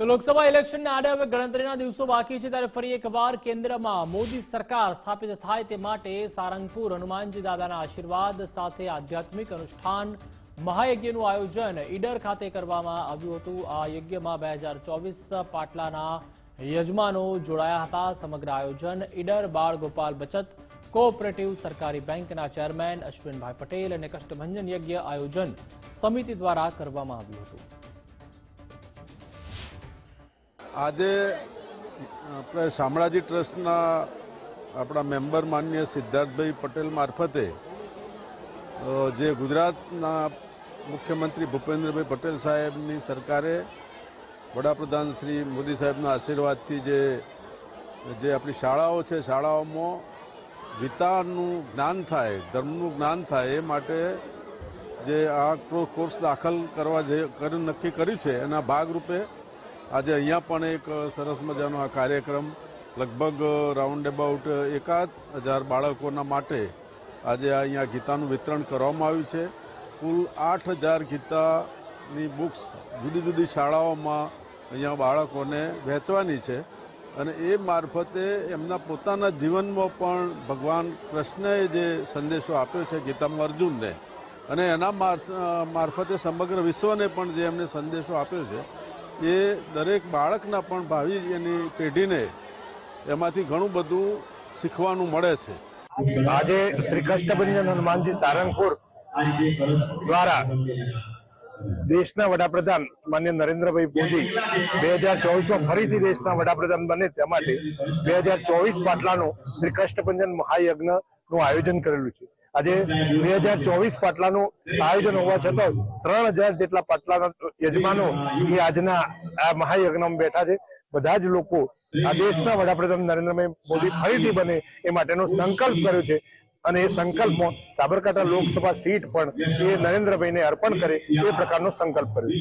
તો લોકસભા ઇલેક્શનના આડે હવે ગણતરીના દિવસો બાકી છે ત્યારે ફરી એકવાર કેન્દ્રમાં મોદી સરકાર સ્થાપિત થાય તે માટે સારંગપુર હનુમાનજી દાદાના આશીર્વાદ સાથે આધ્યાત્મિક અનુષ્ઠાન મહાયજ્ઞનું આયોજન ઈડર ખાતે કરવામાં આવ્યું હતું. આ યજ્ઞમાં બે હજાર ચોવીસ પાટલાના યજમાનો જોડાયા હતા. સમગ્ર આયોજન ઈડર બાળ ગોપાલ બચત, કોઓપરેટિવ સરકારી બેંકના ચેરમેન અશ્વિનભાઈ પટેલ અને કષ્ટભંજન યજ્ઞ આયોજન સમિતિ દ્વારા કરવામાં આવ્યું હતું. આજે, આપણે શામળાજી ટ્રસ્ટના આપણા મેમ્બર માન્ય સિદ્ધાર્થભાઈ પટેલ મારફતે જે ગુજરાતના મુખ્યમંત્રી ભૂપેન્દ્રભાઈ પટેલ સાહેબની સરકારે વડાપ્રધાન શ્રી મોદી સાહેબના આશીર્વાદથી જે જે આપણી શાળાઓ છે, શાળાઓમાં ગીતાનું જ્ઞાન થાય, ધર્મનું જ્ઞાન થાય, એ માટે જે આ કોર્સ દાખલ કરવા જે નક્કી કર્યું છે, એના ભાગરૂપે આજે અહીંયા પણ એક સરસ મજાનો આ કાર્યક્રમ, લગભગ રાઉન્ડ અબાઉટ એકાદ હજાર બાળકોના માટે આજે અહીંયા ગીતાનું વિતરણ કરવામાં આવ્યું છે. કુલ આઠ હજાર ગીતાની બુક્સ જુદી જુદી શાળાઓમાં અહીંયા બાળકોને વહેંચવાની છે અને એ મારફતે એમના પોતાના જીવનમાં પણ ભગવાન કૃષ્ણએ જે સંદેશો આપ્યો છે ગીતામાં અર્જુનને અને એના મારફતે સમગ્ર વિશ્વને પણ જે એમને સંદેશો આપ્યો છે એ દરેક બાળકના પણ ભાવિ એની પેઢીને એમાંથી ઘણું બધું શીખવાનું મળે છે. આજે શ્રી કષ્ટભંજન હનુમાનજી સારંગપુર દ્વારા દેશના વડાપ્રધાન માન્ય નરેન્દ્રભાઈ મોદી બે હજાર ચોવીસમાં ફરીથી દેશના વડાપ્રધાન બને તે માટે બે હજાર ચોવીસ પાટલાનું શ્રી કષ્ટભંજન મહાયજ્ઞનું આયોજન કરેલું છે. આજે બે હજાર ચોવીસ પાટલાનું આયોજન હોવા છતાં ત્રણ હજાર જેટલા પાટલાના યજમાનો એ આજના આ મહાયજ્ઞમાં બેઠા છે. બધા જ લોકો આ દેશના વડાપ્રધાન નરેન્દ્રભાઈ મોદી ફરીથી બને એ માટેનો સંકલ્પ કર્યો છે. અને એ સંકલ્પમાં સાબરકાંઠા લોકસભા સીટ પણ એ નરેન્દ્રભાઈને અર્પણ કરે એ પ્રકારનો સંકલ્પ કર્યો